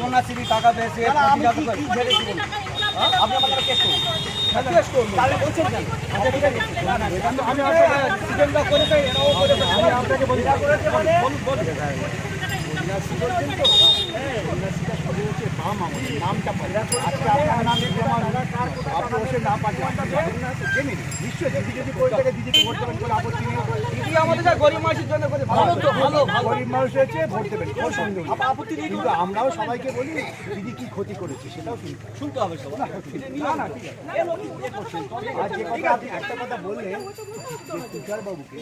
কন্যাশ্রী টাকা পেয়েছে হ্যাঁ? আপনি আমার কেস করুন। বলি মানে? নিশ্চয়ই যদি করে থাকে দিদিকে ভোট দেবেন কোনো আপত্তি নেই। আমাদের যা গরিব মানুষের জন্য করে ভালো তো ভালো ভালো। গরিব মানুষ হয়েছে ভোট দেবেন কোনো সন্দেহ আপত্তি নেই কিন্তু আমরাও সবাইকে বলি দিদি কি ক্ষতি করেছে সেটাও শুনতে শুনতে হবে সবাই। না না ঠিক আছে। আর যে কথা আপনি একটা কথা বললেন তুষারবাবুকে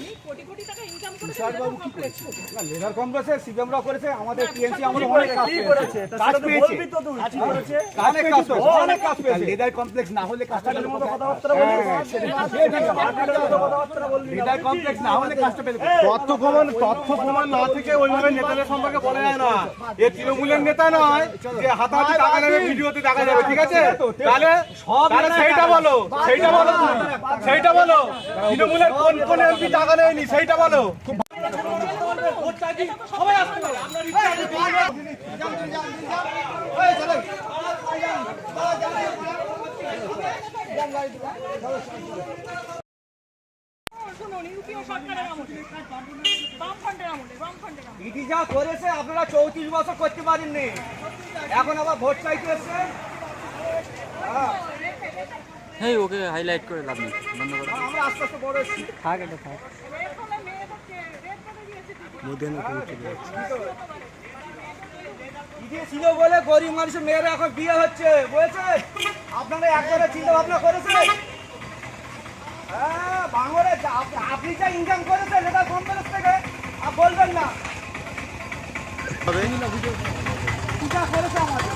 তুষারবাবু কি করেছে? না লেবার কংগ্রেসে সিপিএমরা করেছে আমাদের টিএমসি আমাদের অনেক কাজ পেয়েছে। কাজ পেয়েছে। অনেক কাজ পেয়েছে অনেক কাজ পেয়েছে। লেদার কমপ্লেক্স না হলে কাজটা পেলে কথাবার্তা লিডার কমপ্লেক্স না হলে তথ্য প্রমাণ তথ্য প্রমাণ না থেকে ওইভাবে নেতাদের সম্পর্কে বলা যায় না। এ তৃণমূলের নেতা নয় যে হাতাহাতি টাকা নেবে ভিডিওতে দেখা যাবে ঠিক আছে? তাহলে তাহলে সেইটা বলো সেইটা বলো। সেইটা বলো তৃণমূলের কোন কোন এমপি টাকা নেয়নি সেইটা বলো। শুনুন ইউপিও সরকারের আমলে দিদি যা করেছে আপনারা চৌত্রিশ বছর করতে পারেননি। এখন আবার ভোট চাইতে এসছেন হেই ওকে হাইলাইট করে লাভ নেই। বন্ধ করে আমরা আস্তে আস্তে বড় হচ্ছি। থাক এটা ছিল বলে গরিব মানুষের মেয়েরা এখন বিয়ে হচ্ছে বুঝেছে আপনারা একবারে চিন্তা ভাবনা করেছেন? হ্যাঁ বাংলায় যা- আপ- আপনি যা ইনকাম করেছেন এটা কোম্পানির থেকে আর বলবেন না। কি করেছে আমাদের